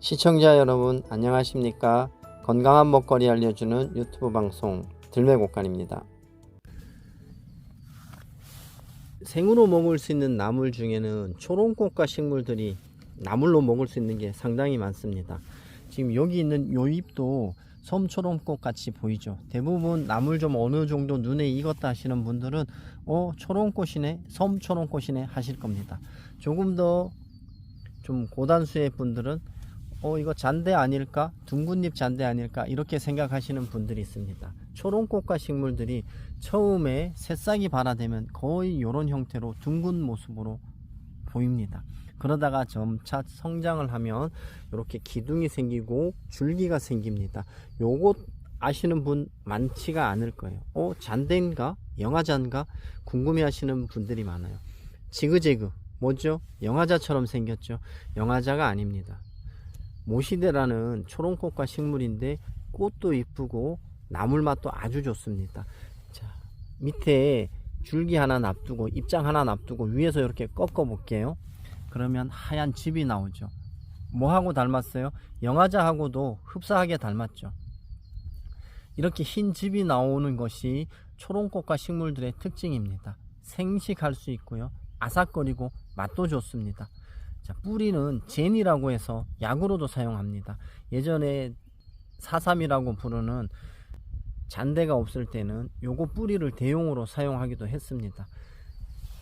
시청자 여러분 안녕하십니까? 건강한 먹거리 알려주는 유튜브 방송 들매곡간입니다. 생으로 먹을 수 있는 나물 중에는 초롱꽃과 식물들이 나물로 먹을 수 있는 게 상당히 많습니다. 지금 여기 있는 요 잎도 섬초롱꽃 같이 보이죠? 대부분 나물 좀 어느 정도 눈에 익었다 하시는 분들은 어 초롱꽃이네 섬초롱꽃이네 하실 겁니다. 조금 더 좀 고단수의 분들은 어 이거 잔대 아닐까? 둥근잎 잔대 아닐까? 이렇게 생각하시는 분들이 있습니다. 초롱꽃과 식물들이 처음에 새싹이 발아되면 거의 이런 형태로 둥근 모습으로 보입니다. 그러다가 점차 성장을 하면 이렇게 기둥이 생기고 줄기가 생깁니다. 요것 아시는 분 많지가 않을 거예요. 어 잔대인가? 영화잔가? 궁금해 하시는 분들이 많아요. 지그재그. 뭐죠? 영화자처럼 생겼죠. 영화자가 아닙니다 모시대라는 초롱꽃과 식물인데 꽃도 이쁘고 나물 맛도 아주 좋습니다. 자, 밑에 줄기 하나 놔두고 입장 하나 놔두고 위에서 이렇게 꺾어 볼게요. 그러면 하얀 즙이 나오죠. 뭐하고 닮았어요? 영화자하고도 흡사하게 닮았죠. 이렇게 흰 즙이 나오는 것이 초롱꽃과 식물들의 특징입니다. 생식할 수 있고요. 아삭거리고 맛도 좋습니다. 자, 뿌리는 젠이라고 해서 약으로도 사용합니다. 예전에 사삼이라고 부르는 잔대가 없을 때는 요거 뿌리를 대용으로 사용하기도 했습니다.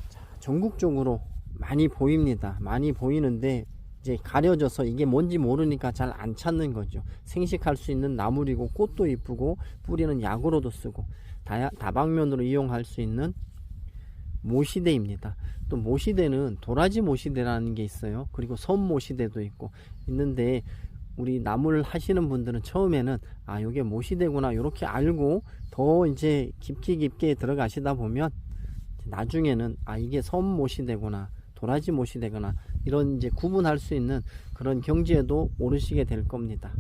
자, 전국적으로 많이 보입니다. 많이 보이는데 이제 가려져서 이게 뭔지 모르니까 잘 안 찾는 거죠. 생식할 수 있는 나물이고 꽃도 이쁘고 뿌리는 약으로도 쓰고 다, 다방면으로 이용할 수 있는 모시대입니다. 또 모시대는 도라지 모시대라는 게 있어요. 그리고 섬 모시대도 있고 있는데 우리 나물 하시는 분들은 처음에는 아 이게 모시대구나 이렇게 알고 더 이제 깊게 깊게 들어가시다 보면 나중에는 아 이게 섬 모시대구나 도라지 모시대구나 이런 이제 구분할 수 있는 그런 경지에도 오르시게 될 겁니다.